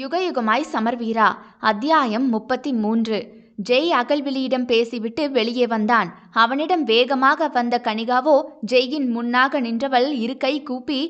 யுகயுகமாய் சமர்வீரா. அத்தியாயம் முப்பத்தி மூன்று ஜெய் அகல்விலியிடம் பேசிவிட்டு வெளியே வந்தான். அவனிடம் வேகமாக வந்த கனிகாவோ ஜெய்யின் முன்னாக நின்றவள் இரு கை கூப்பி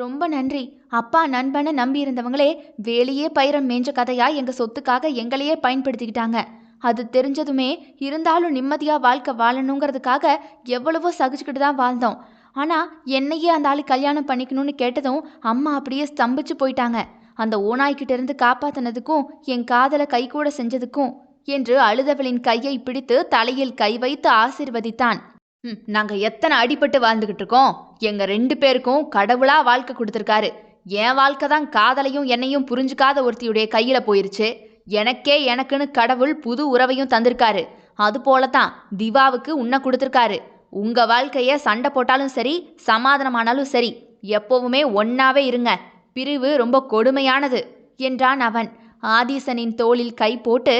ரொம்ப நன்றி. அப்பா நண்பனை நம்பியிருந்தவங்களே வேலையே பயிரம் மேஞ்ச கதையா எங்க சொத்துக்காக எங்களையே பயன்படுத்திக்கிட்டாங்க. அது தெரிஞ்சதுமே இருந்தாலும் நிம்மதியா வாழ்க்கை வாழணுங்கிறதுக்காக எவ்வளவோ சகிச்சுக்கிட்டு தான் வாழ்ந்தோம். ஆனா என்னையே அந்த ஆள் கல்யாணம் பண்ணிக்கணும்னு கேட்டதும் அம்மா அப்படியே ஸ்தம்பிச்சு போயிட்டாங்க. அந்த ஓநாய்கிட்டேருந்து காப்பாத்தினதுக்கும் என் காதலை கைகூட செஞ்சதுக்கும் என்று அழுதவளின் கையை பிடித்து தலையில் கை வைத்து ஆசிர்வதித்தான். "ம், நாங்க எத்தனை அடிபட்டு வாழ்ந்துகிட்டு இருக்கோம். எங்க ரெண்டு பேருக்கும் கடவுளா வாழ்க்கை கொடுத்துருக்காரு. என் வாழ்க்கை தான் காதலையும் என்னையும் புரிஞ்சுக்காத ஒருத்தியுடைய கையில போயிருச்சு. எனக்கே எனக்குன்னு கடவுள் புது உறவையும் தந்திருக்காரு. அது போலதான் திவாவுக்கு உன்னை கொடுத்துருக்காரு. உங்க வாழ்க்கைய சண்டை போட்டாலும் சரி சமாதானமானாலும் சரி எப்போவுமே ஒன்னாவே இருங்க. பிரிவு ரொம்ப கொடுமையானது என்றான் அவன். ஆதீசனின் தோளில் கை போட்டு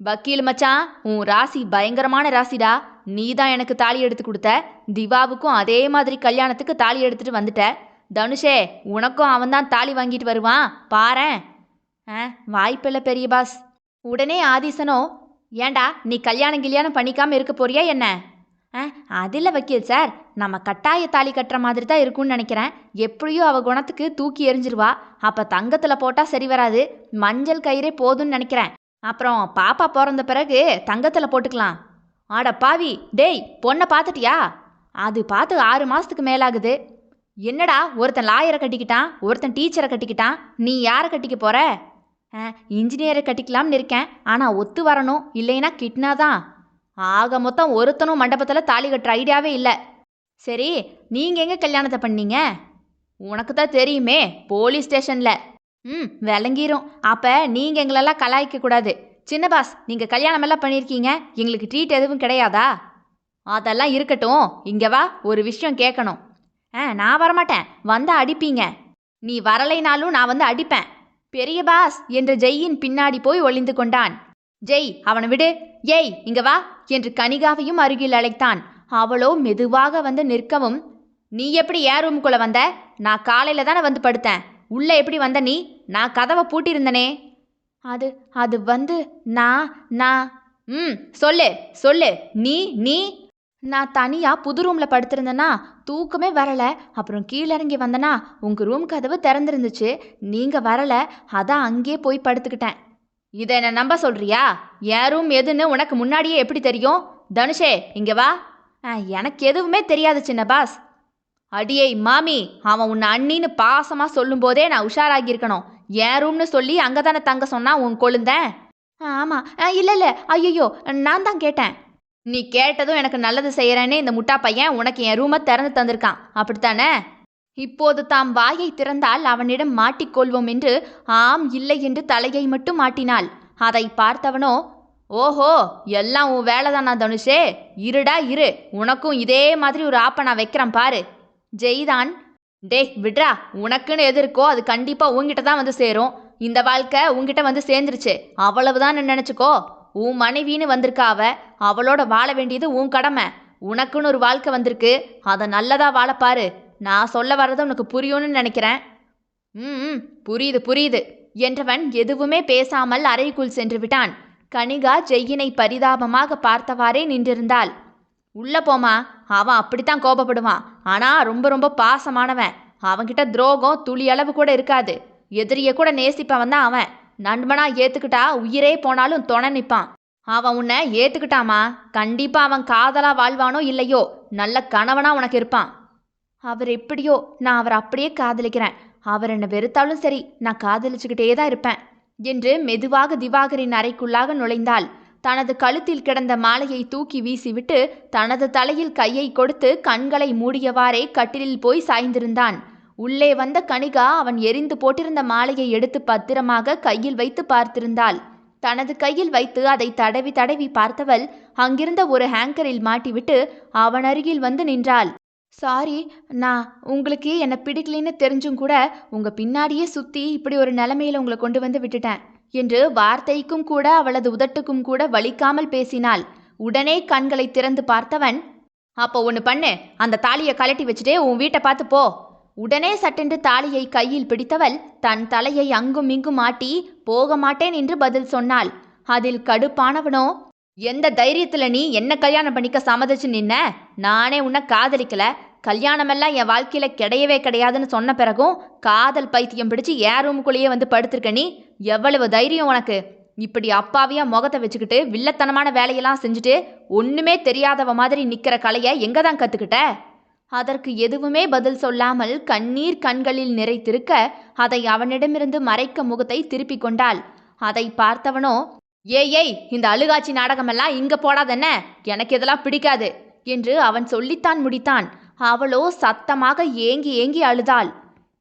வக்கீல் மச்சான் உன் ராசி பயங்கரமான ராசிடா. நீ தான் எனக்கு தாலி எடுத்து கொடுத்த. திவாவுக்கும் அதே மாதிரி கல்யாணத்துக்கு தாலி எடுத்துட்டு வந்துட்ட. தனுஷே உனக்கும் அவன்தான் தாலி வாங்கிட்டு வருவான். பாரேன். ஆ வாய்ப்பில்லை பெரிய பாஸ். உடனே ஆதீசனோ ஏண்டா நீ கல்யாணம் கல்யாணம் பண்ணிக்காம இருக்க போறியா என்ன? ஆ அதில் வக்கீல் சார். நம்ம கட்டாய தாலி கட்டுற மாதிரி தான் இருக்கும்னு நினைக்கிறேன். எப்படியோ அவள் குணத்துக்கு தூக்கி எரிஞ்சிருவா அப்போ தங்கத்தில் போட்டால் சரி வராது. மஞ்சள் கயிறே போதும்னு நினைக்கிறேன். அப்புறம் பாப்பா பிறந்த பிறகு தங்கத்தில் போட்டுக்கலாம். ஆட பாவி டேய் பொண்ணை பார்த்துட்டியா அது பார்த்து ஆறு மாதத்துக்கு மேலாகுது. என்னடா ஒருத்தன் லாயரை கட்டிக்கிட்டான் ஒருத்தன் டீச்சரை கட்டிக்கிட்டான் நீ யாரை கட்டிக்க போகிற ஆ, இன்ஜினியரை கட்டிக்கலாம்னு இருக்கேன். ஆனால் ஒத்து வரணும் இல்லைன்னா கிட்னா தான் ஆக மொத்தம் ஒருத்தனும் மண்டபத்தில் தாலி கட்டுற ஐடியாவே இல்லை. சரி நீங்கள் எங்கே கல்யாணத்தை பண்ணீங்க? உனக்கு தான் தெரியுமே போலீஸ் ஸ்டேஷனில். ம் விளங்கிரும். அப்போ நீங்கள் எங்களெல்லாம் கலாய்க்க கூடாது. சின்ன பாஸ் நீங்கள் கல்யாணம் எல்லாம் பண்ணியிருக்கீங்க எங்களுக்கு ட்ரீட் எதுவும் கிடையாதா? அதெல்லாம் இருக்கட்டும். இங்கே வா ஒரு விஷயம் கேட்கணும் ஆ நான் வரமாட்டேன். வந்தா அடிப்பீங்க. நீ வரலைனாலும் நான் வந்து அடிப்பேன். பெரிய பாஸ் என்று ஜெய்யின் பின்னாடி போய் ஒளிந்து கொண்டான். ஜெய் அவனை விடு. ஏய் இங்க வா என்று கனிகாவையும் அருகில் அழைத்தான். அவளோ மெதுவாக வந்து நிற்கவும் நீ எப்படி ஏன் ரூமுக்குள்ளே வந்த? நான் காலையில் தானே வந்து படுத்தேன். உள்ளே எப்படி வந்த நீ? நான் கதவை பூட்டியிருந்தனே. அது அது வந்து நான் நான். ம் சொல்லு சொல்லு. நீ நீ? நான் தனியாக புது ரூமில் படுத்திருந்தேன்னா தூக்கமே வரலை. அப்புறம் கீழே இறங்கி வந்தனா? உங்கள் ரூம் கதவு திறந்துருந்துச்சு. நீங்கள் வரலை. அதான் அங்கேயே போய் படுத்துக்கிட்டேன். இதை என்ன நம்ப சொல்கிறியா என் ரூம் எதுன்னு உனக்கு முன்னாடியே எப்படி தெரியும்? தனுஷே இங்கே வா. எனக்கு எதுவுமே தெரியாது சின்ன பாஸ். அடியே மாமி அவன் உன்னை அண்ணின்னு பாசமாக சொல்லும்போதே நான் உஷாராகியிருக்கணும். ஏன் என் ரூம்னு சொல்லி அங்கே தானே தங்க சொன்னா உன் கொழுந்தேன் ஆமாம் இல்லை இல்லை. ஐயோ நான் தான் கேட்டேன். நீ கேட்டதும் எனக்கு நல்லது செய்கிறேனே இந்த முட்டா பையன் உனக்கு என் ரூமை திறந்து தந்திருக்கான். அப்படித்தானே? இப்போது தாம் வாயை திறந்தால் அவனிடம் மாட்டிக்கொள்வோம் என்று ஆம் இல்லை என்று தலையை மட்டும் மாட்டினாள். அதை பார்த்தவனோ ஓஹோ எல்லாம் உன் வேலைதானா தனுஷே? இருடா இரு. உனக்கும் இதே மாதிரி ஒரு ஆப்பை நான் வைக்கிறேன் பாரு. ஜெய்தான் டேய் விட்ரா உனக்குன்னு எது இருக்கோ அது கண்டிப்பாக உங்ககிட்ட தான் வந்து சேரும். இந்த வாழ்க்கை உங்ககிட்ட வந்து சேர்ந்துருச்சு. அவ்வளவுதான் நினச்சிக்கோ. உன் மனைவின்னு வந்திருக்கா அவ. அவளோட வாழ வேண்டியது உன் கடமை. உனக்குன்னு ஒரு வாழ்க்கை வந்திருக்கு. அதை நல்லதாக வாழப்பாரு நான் சொல்ல வர்றது உனக்கு புரியும்னு நினைக்கிறேன். ம், புரியுது புரியுது. என்றவன் எதுவுமே பேசாமல் அறைக்குள் சென்று விட்டான். கனிகா ஜெய்யினை பரிதாபமாக பார்த்தவாறே நின்றிருந்தாள். உள்ள போமா அவன் அப்படித்தான் கோபப்படுவான். ஆனா ரொம்ப ரொம்ப பாசமானவன். அவன்கிட்ட துரோகம் துளி அளவு கூட இருக்காது. எதிரிய கூட நேசிப்பவன் தான் அவன். நண்பனா ஏத்துக்கிட்டா உயிரே போனாலும் துணை நிற்பான் அவன் உன்னை ஏத்துக்கிட்டாமா? கண்டிப்பா அவன் காதலா வாழ்வானோ இல்லையோ? நல்ல கணவனா உனக்கு இருப்பான். அவர் எப்படியோ நான் அவரை அப்படியே காதலிக்கிறேன். அவர் என்னை வெறுத்தாலும் சரி நான் காதலிச்சுக்கிட்டே தான் இருப்பேன். என்று மெதுவாக திவாகரின் அறைக்குள்ளாக நுழைந்தாள். தனது கழுத்தில் கிடந்த மாலையை தூக்கி வீசிவிட்டு தனது தலையில் கையை கொடுத்து கண்களை மூடியவாறே கட்டிலில் போய் சாய்ந்திருந்தான். உள்ளே வந்த கனிகா அவன் எரிந்து போட்டிருந்த மாலையை எடுத்து பத்திரமாக கையில் வைத்து பார்த்திருந்தாள். தனது கையில் வைத்து அதை தடவி தடவி பார்த்தவள் அங்கிருந்த ஒரு ஹேங்கரில் மாட்டிவிட்டு அவன் அருகில் வந்து நின்றாள். சாரி நான் உங்களுக்கு என்னை பிடிக்கலைன்னு தெரிஞ்சும் கூட உங்கள் பின்னாடியே சுற்றி இப்படி ஒரு நிலைமையில உங்களை கொண்டு வந்து விட்டுட்டேன் என்று வார்த்தைக்கும் கூட அவளது உதட்டுக்கும் கூட வலிக்காமல் பேசினாள். உடனே கண்களை திறந்து பார்த்தவன் அப்போ ஒன்று பண்ணு அந்த தாலியை கழட்டி வச்சுட்டே உன் வீட்டை பார்த்து போ. உடனே சட்டென்று தாலியை கையில் பிடித்தவள் தன் தலையை அங்கும் இங்கும் ஆட்டி போக மாட்டேன் என்று பதில் சொன்னாள். அதில் கடுப்பானவனோ? எந்த தைரியத்துல நீ என்ன கல்யாணம் பண்ணிக்க சம்மதிச்சு நின்ன? நானே உன்னை காதலிக்கல. கல்யாணமெல்லாம் என் வாழ்க்கையில் கிடையவே கிடையாதுன்னு சொன்ன பிறகும் காதல் பைத்தியம் பிடிச்சு ஏன் ரூமுக்குள்ளேயே வந்து படுத்திருக்க நீ. எவ்வளவு தைரியம் உனக்கு? இப்படி அப்பாவியா முகத்தை வச்சுக்கிட்டு வில்லத்தனமான வேலையெல்லாம் செஞ்சுட்டு ஒன்றுமே தெரியாதவ மாதிரி நிற்கிற கலையை எங்கே தான் கற்றுக்கிட்ட அதற்கு எதுவுமே பதில் சொல்லாமல் கண்ணீர் கண்களில் நிறைத்திருக்க அதை அவனிடமிருந்து மறைக்க முகத்தை திருப்பிக் கொண்டாள். அதை பார்த்தவனோ ஏய் ஏய் இந்த அழுகாட்சி நாடகமெல்லாம் இங்க போடாதென்ன? எனக்கு இதெல்லாம் பிடிக்காது என்று அவன் சொல்லித்தான் முடித்தான். அவளோ சத்தமாக ஏங்கி ஏங்கி அழுதாள்.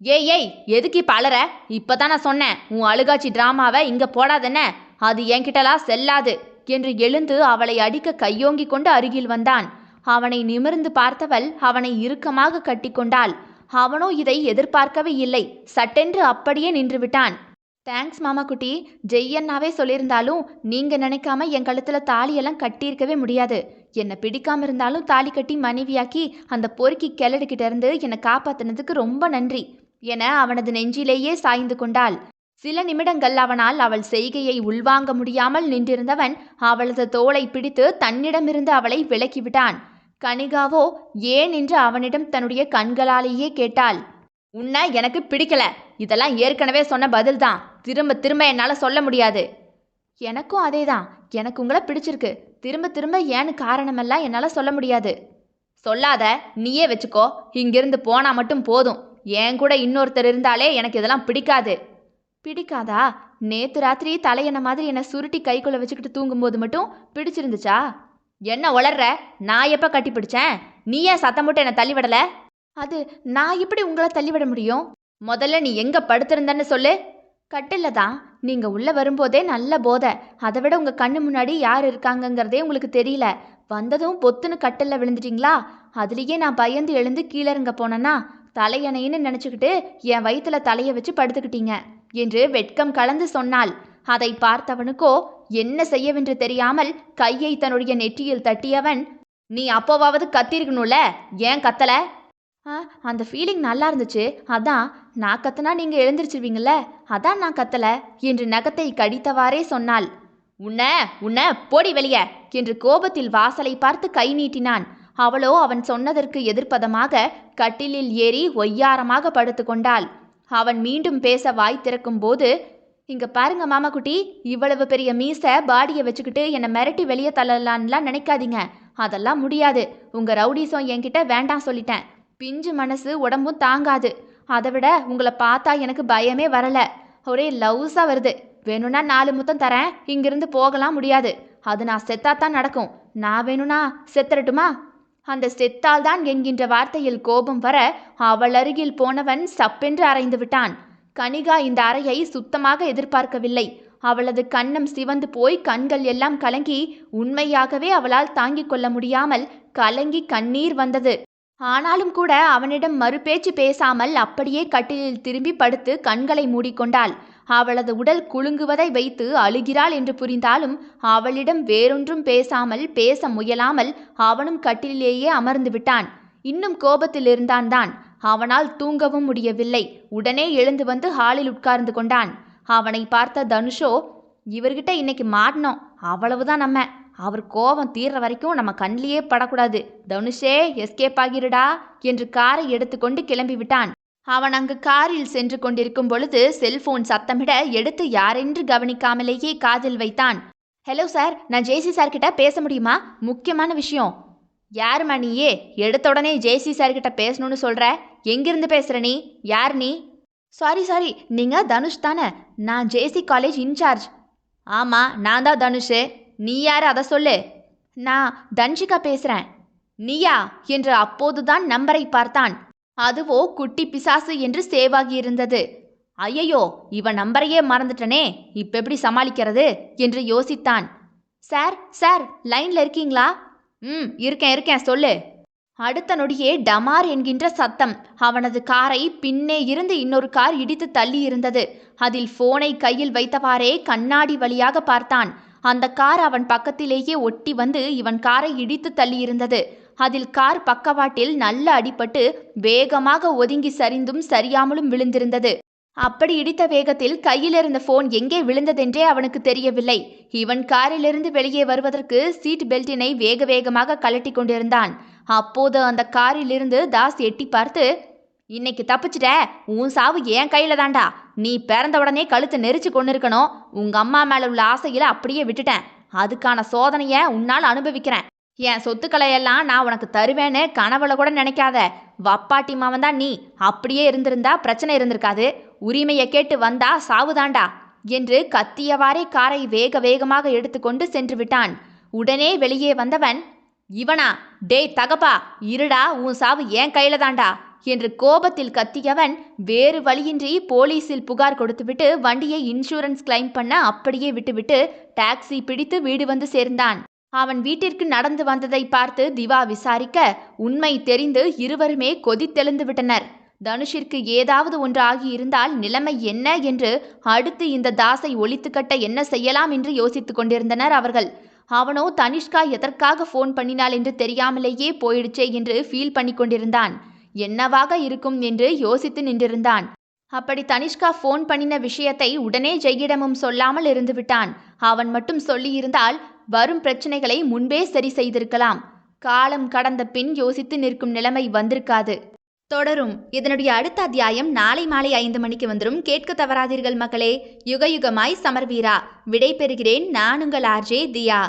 ஏய் ஏய் எதுக்கு பலர அலற? இப்பதான் நான் சொன்னேன் உன் அழுகாட்சி டிராமாவை இங்க போடாதென்ன. அது என்கிட்டலாம் செல்லாது என்று எழுந்து அவளை அடிக்க கையோங்கி கொண்டு அருகில் வந்தான். அவனை நிமிர்ந்து பார்த்தவள் அவனை இறுக்கமாக கட்டிக்கொண்டாள் அவனோ இதை எதிர்பார்க்கவே இல்லை. சட்டென்று அப்படியே நின்று விட்டான் தேங்க்ஸ் மாமா குட்டி. ஜெய்யண்ணாவே சொல்லியிருந்தாலும் நீங்க நினைக்காம என் கழுத்துல தாலியெல்லாம் கட்டியிருக்கவே முடியாது. என்னை பிடிக்காம இருந்தாலும் தாலி கட்டி மனைவியாக்கி அந்த பொறுக்கி கிளடுக்கிட்ட இருந்து என்னை காப்பாத்தினதுக்கு ரொம்ப நன்றி என அவனது நெஞ்சிலேயே சாய்ந்து கொண்டாள். சில நிமிடங்கள் அவனால் அவள் செய்கையை உள்வாங்க முடியாமல் நின்றிருந்தவன் அவளது தோளை பிடித்து தன்னிடமிருந்து அவளை விலக்கிவிட்டான். கனிகாவோ ஏன்? என்று அவனிடம் தன்னுடைய கண்களாலேயே கேட்டாள். உன்னை எனக்கு பிடிக்கல. இதெல்லாம் ஏற்கனவே சொன்ன பதில்தான். திரும்ப திரும்ப என்னால் சொல்ல முடியாது. எனக்கும் அதே தான் எனக்கு உங்களை பிடிச்சிருக்கு. திரும்ப திரும்ப ஏன்னு காரணமெல்லாம் என்னால் சொல்ல முடியாது. சொல்லாத நீயே வச்சுக்கோ. இங்கிருந்து போனா மட்டும் போதும். என் கூட இன்னொருத்தர் இருந்தாலே எனக்கு இதெல்லாம் பிடிக்காது. பிடிக்காதா? நேத்து ராத்திரி தலையணை மாதிரி என்னை சுருட்டி கைக்குள்ள வச்சுக்கிட்டு தூங்கும்போது மட்டும் பிடிச்சிருந்துச்சா? என்ன உளர்ற? நான் எப்போ கட்டி பிடிச்சேன்? நீ ஏன் சத்தம் போட்டு என்னை தள்ளிவிடல அது நான் எப்படி உங்களை தள்ளிவிட முடியும்? முதல்ல நீ எங்க படுத்திருந்தன்னு சொல்லு. கட்டில்ல தான். நீங்க உள்ள வரும்போதே நல்ல போதை. அதை விட உங்க கண்ணு முன்னாடி யார் இருக்காங்கங்கிறதே உங்களுக்கு தெரியல. வந்ததும் பொத்துன்னு கட்டில்ல விழுந்துட்டீங்களா? அதுலயே நான் பயந்து எழுந்து கீழறங்க போனேன்னா தலையணைன்னு நினச்சிக்கிட்டு என் வயித்துல தலையை வச்சு படுத்துக்கிட்டீங்க என்று வெட்கம் கலந்து சொன்னாள். அதை பார்த்தவனுக்கோ என்ன செய்யவென்று தெரியாமல் கையை தன்னுடைய நெற்றியில் தட்டியவன் நீ அப்போவாவது கத்திருக்கணும்ல? ஏன் கத்தல? ஆ அந்த ஃபீலிங் நல்லா இருந்துச்சு. அதான் நான் கத்தினா நீங்க எழுந்திருச்சிருவீங்கள அதான் நான் கத்தல. என்று நகத்தை கடித்தவாறே சொன்னாள். உன்ன உன்ன போடி வெளிய! என்று கோபத்தில் வாசலை பார்த்து கை நீட்டினான். அவளோ அவன் சொன்னதற்கு எதிர்ப்பதமாக கட்டிலில் ஏறி ஒய்யாரமாக படுத்துக்கொண்டாள் அவன் மீண்டும் பேச வாய் திறக்கும் போது இங்க பாருங்க மாமா குட்டி இவ்வளவு பெரிய மீசை பாடியை வச்சுக்கிட்டு என்னை மிரட்டி வெளியே தள்ளலான்லாம் நினைக்காதீங்க. அதெல்லாம் முடியாது. உங்க ரவுடிசம் என்கிட்ட வேண்டாம் சொல்லிட்டேன். பிஞ்சு மனசு உடம்பும் தாங்காது. அதை விட உங்களை பார்த்தா எனக்கு பயமே வரல. ஒரே லவ்ஸா வருது. வேணும்னா நாலு முத்தம் தரேன். இங்கிருந்து போகலாம் முடியாது. அது நான் செத்தாத்தான் நடக்கும். நான் வேணும்னா செத்தரட்டுமா? அந்த செத்தால்தான் என்கின்ற வார்த்தையில் கோபம் வர அவள் அருகில் போனவன் சப்பென்று அறைந்து விட்டான். கனிகா இந்த அறையை சுத்தமாக எதிர்பார்க்கவில்லை. அவளது கண்ணம் சிவந்து போய் கண்கள் எல்லாம் கலங்கி உண்மையாகவே அவளால் தாங்கிக் கொள்ள முடியாமல் கலங்கி கண்ணீர் வந்தது. ஆனாலும் கூட அவனிடம் மறுபேச்சு பேசாமல் அப்படியே கட்டிலில் திரும்பி படுத்து கண்களை மூடிக்கொண்டாள். அவளது உடல் குலுங்குவதை வைத்து அழுகிறாள் என்று புரிந்தாலும் அவளிடம் வேறொன்றும் பேசாமல் பேச முயலாமல் அவனும் கட்டிலேயே அமர்ந்து விட்டான். இன்னும் கோபத்தில் இருந்தான் தான் அவனால் தூங்கவும் முடியவில்லை. உடனே எழுந்து வந்து ஹாலில் உட்கார்ந்து கொண்டான். அவனை பார்த்த தனுஷோ இவர்கிட்ட இன்னைக்கு மாட்டினோம் அவ்வளவுதான் நம்ம. அவர் கோபம் தீர்ற வரைக்கும் நம்ம கண்ணிலேயே படக்கூடாது. தனுஷே எஸ்கேப் ஆகிருடா என்று காரை எடுத்துக்கொண்டு கிளம்பி விட்டான் அவன் அங்கு காரில் சென்று கொண்டிருக்கும் பொழுது செல்போன் சத்தமிட எடுத்து யாரென்று கவனிக்காமலேயே காதில் வைத்தான். ஹலோ சார் நான் ஜேசி சார் கிட்ட பேச முடியுமா? முக்கியமான விஷயம். யார் மணியே எடுத்த உடனே ஜேசி சார் கிட்ட பேசணும்னு சொல்ற? எங்கிருந்து பேசுற நீ? யார் நீ? சாரி சாரி நீங்க தனுஷ் தானே? நான் ஜேசி காலேஜ் இன்சார்ஜ் ஆமா நான் தான் தனுஷ். நீ யார்? அதை சொல்லு. நான் தன்ஷிகா பேசுறேன். நீயா? என்று அப்போதுதான் நம்பரை பார்த்தான். அதுவோ குட்டி பிசாசு என்று சேவாகி இருந்தது. ஐயையோ இவன் நம்பரையே மறந்துட்டனே. இப்ப எப்படி சமாளிக்கிறது? என்று யோசித்தான். சார் சார் லைன்ல இருக்கீங்களா? ம் இருக்கேன் இருக்கேன் சொல்லு. அடுத்த நொடியே டமார் என்கின்ற சத்தம். அவனது காரை பின்னே இருந்து இன்னொரு கார் இடித்து தள்ளி இருந்தது. அதில் போனை கையில் வைத்தவாறே கண்ணாடி வழியாக பார்த்தான். அந்த கார் அவன் பக்கத்திலேயே ஒட்டி வந்து இவன் காரை இடித்து தள்ளியிருந்தது. அதில் கார் பக்கவாட்டில் நல்ல அடிபட்டு வேகமாக ஒதுங்கி சரிந்தும் சரியாமலும் விழுந்திருந்தது. அப்படி இடித்த வேகத்தில் கையில் இருந்த போன் எங்கே விழுந்ததென்றே அவனுக்கு தெரியவில்லை. இவன் காரிலிருந்து வெளியே வருவதற்கு சீட் பெல்ட்டினை வேக வேகமாக கழட்டி கொண்டிருந்தான். அப்போது அந்த காரிலிருந்து தாஸ் எட்டி பார்த்து இன்னைக்கு தப்பிச்சிட்ட உன் சாவு என் கையில தாண்டா நீ பிறந்த உடனே கழுத்தை நெரிச்சு கொண்டு இருக்கணும் உங்க அம்மா மேல உள்ள ஆசையில அப்படியே விட்டுட்டேன். அதுக்கான சோதனைய உன்னால் அனுபவிக்கிறேன். என் சொத்துக்களை எல்லாம் நான் உனக்கு தருவேன்னு கனவுல கூட நினைக்காத. வப்பாட்டி மாவன் தான் நீ. அப்படியே இருந்திருந்தா பிரச்சனை இருந்திருக்காது. உரிமையை கேட்டு வந்தா சாவுதாண்டா என்று கத்தியவாறே காரை வேக வேகமாக எடுத்துக்கொண்டு சென்று விட்டான். உடனே வெளியே வந்தவன் இவனா டேய் தகப்பா இருடா உன் சாவு ஏன் கையில தாண்டா என்று கோபத்தில் கத்தியவன் வேறு வழியின்றி போலீசில் புகார் கொடுத்துவிட்டு வண்டியை இன்சூரன்ஸ் கிளைம் பண்ண அப்படியே விட்டுவிட்டு டாக்ஸி பிடித்து வீடு வந்து சேர்ந்தான். அவன் வீட்டிற்கு நடந்து வந்ததை பார்த்து திவா விசாரிக்க உண்மை தெரிந்து இருவருமே கொதித்தெழுந்து விட்டனர். தனுஷிற்கு ஏதாவது ஒன்று ஆகியிருந்தால் நிலைமை என்ன என்று அடுத்து இந்த தாசை ஒழித்து கட்ட என்ன செய்யலாம் என்று யோசித்துக் கொண்டிருந்தனர் அவர்கள். அவனோ தனிஷ்கா எதற்காக ஃபோன் பண்ணினாள் என்று தெரியாமலேயே போயிடுச்சே என்று ஃபீல் பண்ணி கொண்டிருந்தான். என்னவாக இருக்கும் என்று யோசித்து நின்றிருந்தான். அப்படி தனிஷ்கா ஃபோன் பண்ணின விஷயத்தை உடனே ஜெய்யிடமும் சொல்லாமல் இருந்துவிட்டான். அவன் மட்டும் சொல்லியிருந்தால் வரும் பிரச்சனைகளை முன்பே சரி செய்திருக்கலாம். காலம் கடந்த பின் யோசித்து நிற்கும் நிலைமை வந்திருக்காது. தொடரும். இதனுடைய அடுத்த அத்தியாயம் நாளை மாலை ஐந்து மணிக்கு வந்துடும் கேட்க தவறாதீர்கள் மக்களே. யுக யுகமாய் சமர்வீரா. விடை பெறுகிறேன் நான் உங்கள் ஆர்ஜே தியா.